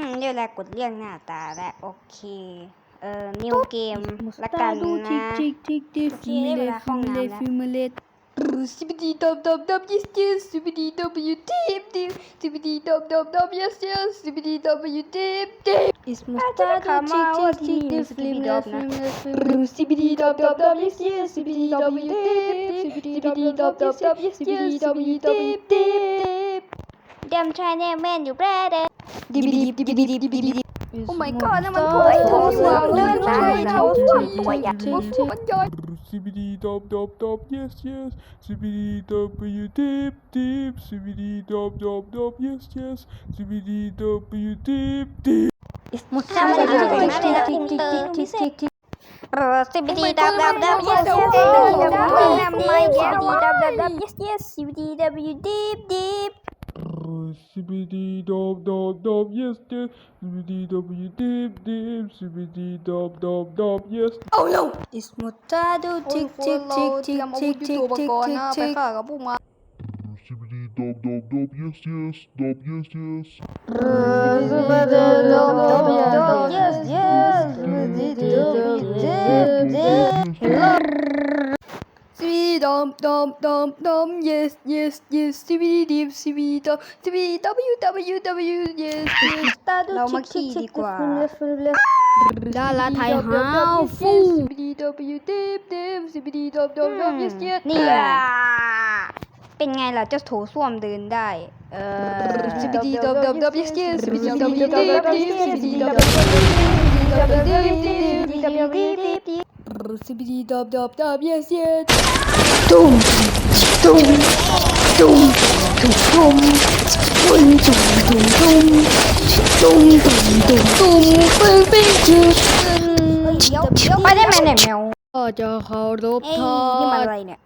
อืมเดี๋ยวแรกกดเรียกหน้าตาแล้วโอเค เอ่อนิวเกมละกันดูทิกนะทิกทิกทิกโอเคฟิมได้เวเลลาฟิเข้ามเลน้ำแล้วฟิมเลสิบดีดอบดอบดอบ yes yes สิบดีดอบยูทิปทิปสิบดีดอบดอบดอบ yes yes สิบดีดอบยูทิปทิป is อาจจะได้ mustard ข่าวมาว่าที่ทิกนี่ทิกมีฟิมสเลกิปฟิปี้มเลสิบดีดอบดอบดอบ yes yes สิบดีดอบยูทิปสิบดีดอบดอบดอบ yes yes สิบดีดอบยูทิปเดมชายเนมแมนอยู่แปรเ Oh my god, I'm a boy! I told you I'm a boy! I told you I'm a boy! CBD dub dub dub yes yes CBD dub you dip dip CBD dub dub dub yes yes CBD dub you dip dip It's much better CBD dub dub dub yes yes CBD dub dub dub yes yes CBD dub you dip dip Zibbity dop dop dop, yes yes. Zibbity dop you dip dip. Zibbity dop dop dop, yes. Is mutado tick tick tick tick tick tick tick tick tick กับพวกมา Zibbity dop dop dop, yes yes. Dop yes yes. yes yes Sweet dum dum dum dum yes yes yes CBD deep CBD dum CBD W W W yes yes เรามาขี่ดีกว่าดาราไทยฮาวฟู CBD W deep deep CBD dum dum dum yes yes นี่อะเป็นไงล่ะเจ้าโถส้วมเดินได้ เออ CBD dum dum dum yes yes CBD dum dum deep deep CBD dum dum deep deep CBD dum dum dum yes yes ตุ้มตุ้มตุ้มตุ้มตุ้มตุ้มตุ้มตุ้มตุ้มตุ้มตุ้มตุ้มปึ้งปิ้งจุดเดี๋ยวเดี๋ยวไปได้ไหมเนี่ยแมวก็จะเคารพเอ้ยทอนี่มันดอะไรเนี่ย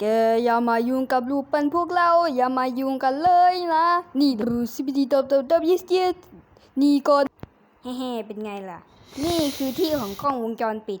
แกอย่ามายุ่งกับลูกปั้นพวกเราอย่ามายุ่งกันเลยนะนี่ดูสิบดีดอบดอบดอบยิสเยสนี่ก่อนเฮ้ๆเป็นไงล่ะ นี่คือที่ของกล้องวงจรปิด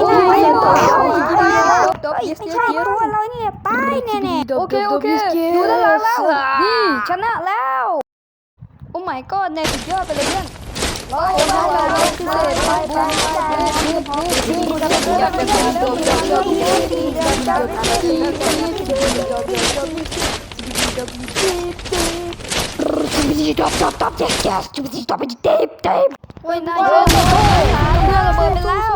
สไม่ใช่เพราะว่าเราเนี่ยป้ายแน่ๆโอเคโอเคอยู่ด้านหลังแล้วนี่ชนะแล้วโอ้ my god ในสุดยอดไปเลยเพื่อนโอ้ยเราเราพิเศษไปไปไปนี่นี่นี่จะเป็นจะเป็นตัวตัวตัวที่ดีจะเป็นที่ดีจะเป็นที่ดีจะเป็นที่ดีดับดับดับแก๊สแก๊สจุดที่ดับไปเต็มเต็มโอ้ยนายโอ้ยนายระเบิดไปแล้ว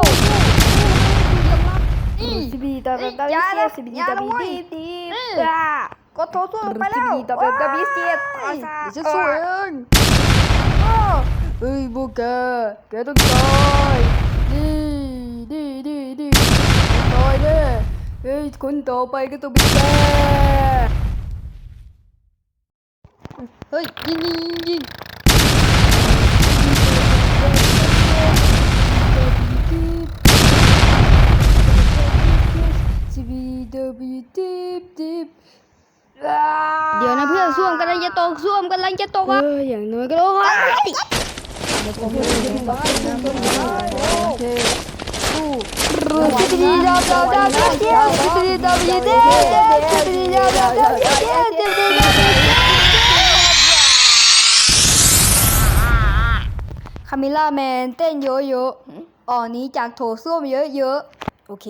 สิบีดับดับดับเสียสิบีดับดีดีดีก็โทรสู้ไปแล้วดับดับดับเสียจะสวยเองเฮ้ยพวกแกแกต้องตายดีดีดีดีตายแน่เฮ้ยคนต่อไปก็ต้องเป็นแกเฮ้ยยิงยิงยิง เดี๋ยวนะเพื่อนส้วมกำลังจะตกส้วมกำลังจะตกเออะออย่างน้อยก็ต้องให้สิบดีดาวดาวดาวเดียวสิบดีดาวยีเดียวสิบดีดาวดาวดาวเดียวสิบดีดาวคามิล่าแมนเต้นเยอะๆอ่อนนี้จากโถส้วมเยอะๆโอเค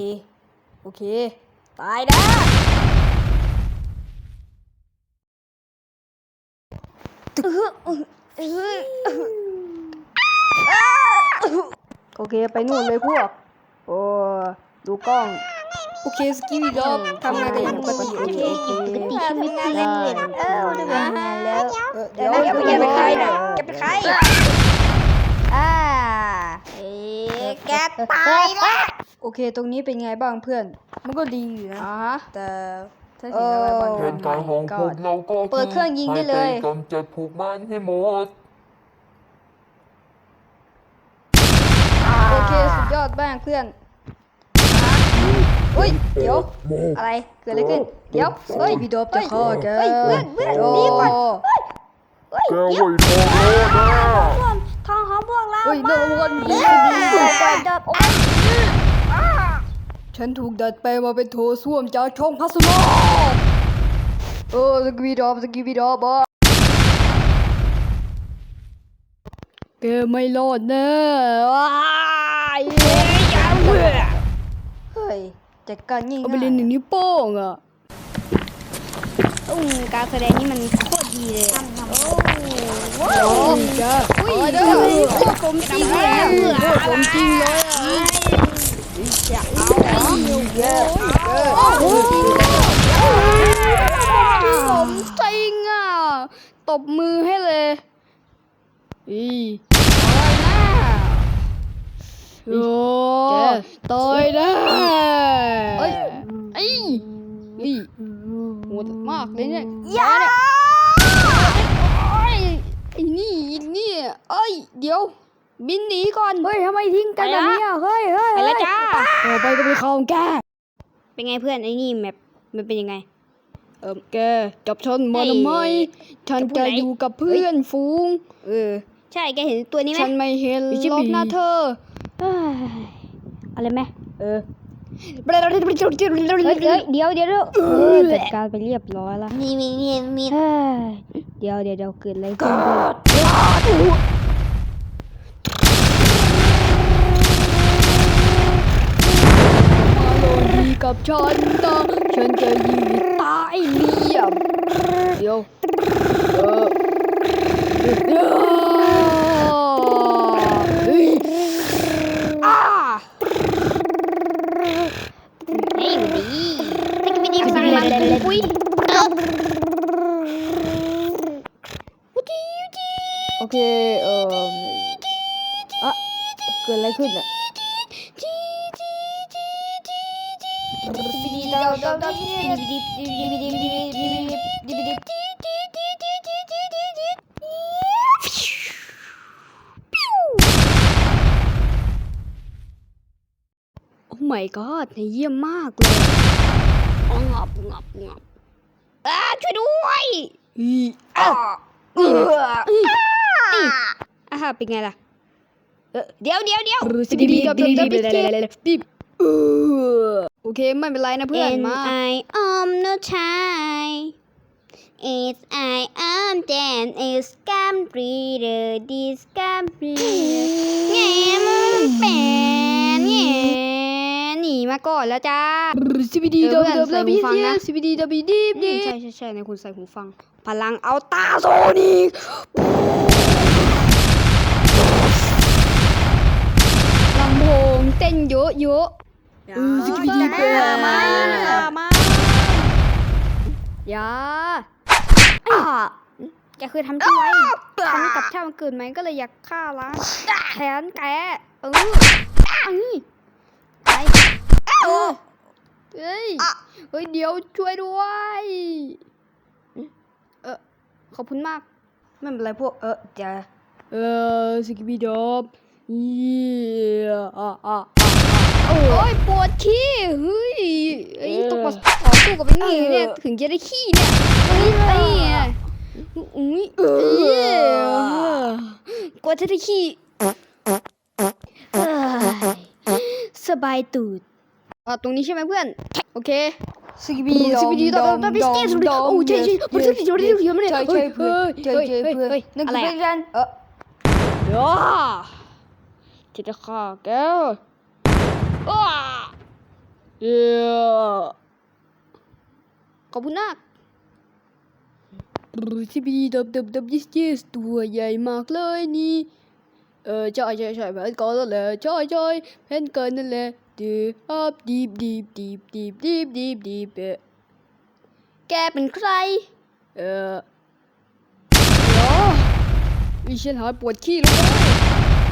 โอเค ตายนะโอเคไปนู่นเลยพวก โอ้ดูกล้อง โอเคสกิลดอบทำงานได้อย่างปกติโอเคโอเคปกติชีวิตจริงเลยเออดูงานแล้วเออเดี๋เดี๋ยยววนะแกเป็นใครนะแกเป็นใคร ตายละโอเค ตรงนี้เป็นไงบ้างเพื่อน มันก็ดีอยู่นะอ๋อแต่ถ้าเสียอะไรบางอแผย่างนการของพวกเราก็เปิดเครื่องยิงได้เลย ให้ปกำจัดพวกมันให้หมดอเค สุดยอดบ้างเพื่อนเฮ้ย เดี๋ยว อะไร เกิดอะไรขึ้น เดี๋ยว เฮ้ยพี่ดอบจะฆ่าแกเฮ้ยเพื่อนเพื่อนโอ้หนี่ก่อนเฮ้ยแกเดี๋ยวไว้ทองแล้วนะ ทองของพวกเราเฮ้ยนั่นมันเดี๋ยวเปิดเดิมโอ้ยฉันถูกดัดแปลงมาเป็นโถส้วมจากช่องพัสดุเออสกีบีดอบสกีบีดอบอะแกไม่รอดแน่ว้ายเฮ้ยจัดการง่ายๆเอาไปเล่นหนึ่งนิ้วโป้งอะอืมการแสดงนี่มันโคตร ดีเลยโอ้ยจ้าอุ้ยเด้อโคตรผมจริงเลยอะโคตรผมจริงเลยอะจะเอาเยอะโอ้โหผมจริงอะตบมือให้เลยอีโอ้ต่อยนะเอ้ยไอ้ไอ้โหดมากเลยเนี่ย ยา ไอ้ไอ้นี่ไอ้นี่เอ้ย เดี๋ยว บินหนีก่อนเฮ้ยทำไมทิ้งกันแบบนี้อะเฮ้ยเฮ้ยไปแล้วจ้าต่อไปก็เป็นข่าวของแกเป็นไงเพื่อนไอ้นี่แมปมันเป็นยังไง เออแกจับฉันมาทำไมฉันจะพูดจะไหนอยู่กับเพื่อนฝูง เออ ใช่แกเห็นตัวนี้ไหมฉันไม่เห็นรอบหน้าเธอเอ้ยอะไรไหมเออเฮ้ยเฮ้ยเฮ้ยเดี๋ยวเดี๋ยวเดี๋ยวเออจัดการไปเรียบร้อยแล้วมีมีมีมีเดี๋ยวเดี๋ยวเดี๋ยวเกิดอะไรขึ้น มาลงดี กับฉันนะฉันจะยิงให้ตายเรียบเดี๋ยวเออเดี๋ยวเฮ้ยอ้าเฮ้ยดีติ๊กไปดีฟังมันปุ้ยโอเคเอออะเกิดอะไรขึ้นอะ โอ้ my god เยี่ยมมากเลยงับงับงับอ่าช่วยด้วยอีอ่าเอออ่าเป็นไงล่ะเออเดี๋ยวเดี๋ยวเดี๋ยวรูสิบีบีกับกับกับบีบเออ โอเคไม่เป็นไรนะเพื่อน N มา I am no Thai It's I am Dan is scam breeder this scam breeder แง่มึงเป็นแง่หนีมาก่อนแล้วจ้าสิบีดีเอดัอบเพื่อนดับใส่ดับหูบีฟังนะสิบีดีดับบีดีบดีใช่ใช่ใช่ในคุณใส่หูฟัง พลังเอาตาโซนิกลำโพงเต้นเยอะเยอะ เออสิบีดีเปิดมามาอย่าแกเคยทำที่ไว้ทำกับชาติมันเกิดไหมก็เลยอยากฆ่าล้างแขนแกเอออันนี้ไปเออเฮ้ยเฮ้ยเดี๋ยวช่วยด้วยเออขอบคุณมากไม่เป็นไรพวกเออจะเออสกิบีดอบเยี่ยอะอะโอ้โอ้ยปวด ขี้เฮ้ยไอ้ต้องมาต่อสู้กับไอ้นี่เนี่ยถึงจะได้ขี้เนี่ยเฮ้ยไอ้เนี่ยอุ้ยเออกว่าจะได้ขี้สบายตูดอะตรงนี้ใช่ไหมเพื่อน โอเคสกีบีสกีบีดอมดอมดอมดอมโอ้ใช่ใช่มันถึงจะได้ถึงมันเลยเฮ้ยเฮ้ยเฮ้ยเฮ้ยนั่นคือเพื่อนเออเด้อที่จะฆ่าแกว้า เออขอบคุณมากสิบีดับดับดับยิสยิสตัวใหญ่มากเลยนี่เออใช่ใช่ใช่แผนก่อนนั่นแหละใช่ใช่แผนก่อนนั่นแหละดีอัพดีบดีบดีบดีบดีบดีบดีบเออแกเป็นใคร เออเดี๋ยววิฉันหายปวดขี้แล้วเว้ย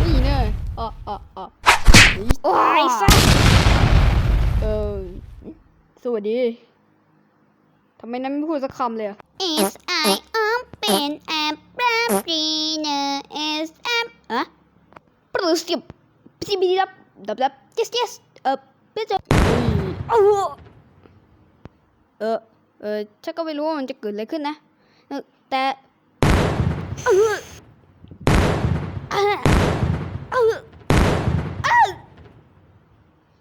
นี่แน่อะอะอะโอ้ยซะ เออ สวัสดี ทำไมนั้นไม่พูดสักคำเลยอะ S I am เป็นแอปแปรีเนอร์ S M อะปรือสิบสิบดีรับดับดับ yes yes เออพี่จะเออเออเออฉันก็ไม่รู้ว่ามันจะเกิดอะไรขึ้นนะเออแต่เออเออเออเออ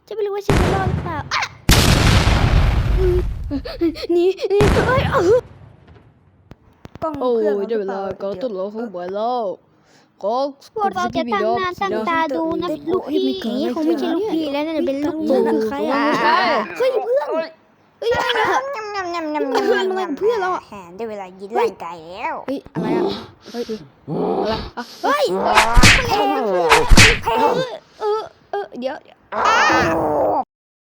ฉันไม่รู้ ว่าฉันจะรอดหรือเปล่าอะหนี่นี่เอ้ยเออกล้องโอ้เครื่องยได้เวลาก็ต้นรอข้างบนแล้วก็พวกเราจะตั้งหน้าตั้งตาดูนะลูกพี่นี่คงไม่ใช่ลูกพี่แล้วน่าจะเป็นลูกตู่ใครอะเฮ้ยเพื่อนเฮ้ยอะไรอะยำยำยำยำเพื่อนมันเพื่อนเราอะได้เวลายินร่างกายแล้วเฮ้ยอะไรอะเฮ้ยอะไรอะเฮ้ยเออเออเดี๋ยว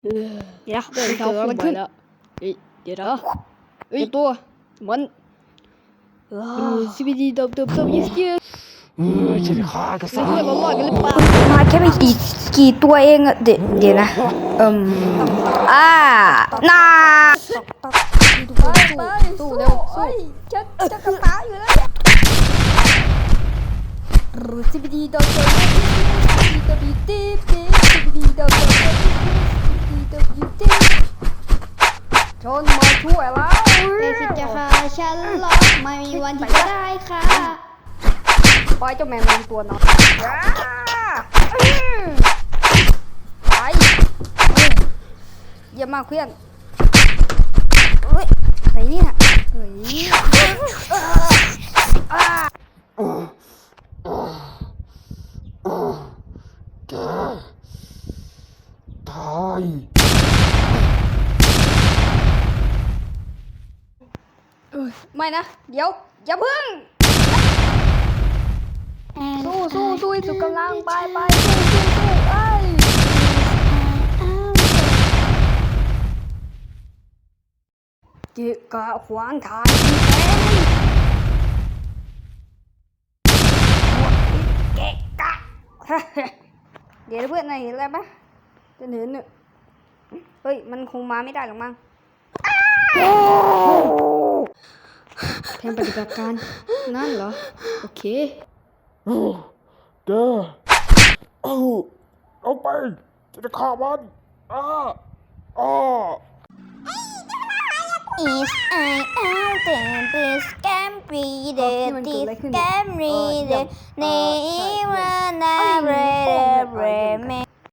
เดี๋ยวเดี๋ยวเดินเข้าข้างบนแล้วเฮ้ยเดี๋ยวนะเฮ้ยตัวมันเออซีบีดีดับดับดับ yes yes เออฉันฆ่ากันไม่ซะเพื่อนเรารอดกันหรือเปล่ามาแค่ไม่กี่กี่ตัวเองอะเดี๋ยวเดี๋ยวนะเอืมอ่าน่าสู้เร็วสู้จะจะกระเป๋าอยู่แล้วรูซิบิดีดอกดอ นมาช่วยแล้วเด็กที่จะฆ่าฉันหรอกไม่มีวันที่จะได้ค่ะปล่อยเจ้าแมงมุมตัวน้อยไปเยี่ยมมากเพื่อนเฮ้ยอะไรเนี่ยเฮ้ย แกตาย ไม่นะ เดี๋ยว อย่าเพิ่ง สู้สู้สู้ให้สุดกำลังไปไปสู้สู้สู้ไอ้ยเกะกะขวางทางที่แท้เกะกะเดี๋ยวเพื่อนนายเห็นอะไรปะจะเห็นเนี่ยเฮ้ย มันคงมาไม่ได้หรอกมั้ง yang bergegakan. Nan lah. Okey. Oh, dah. Oh, oh pain. Kawan. Ah, ah. If I out there, this can be the this can be the name and I read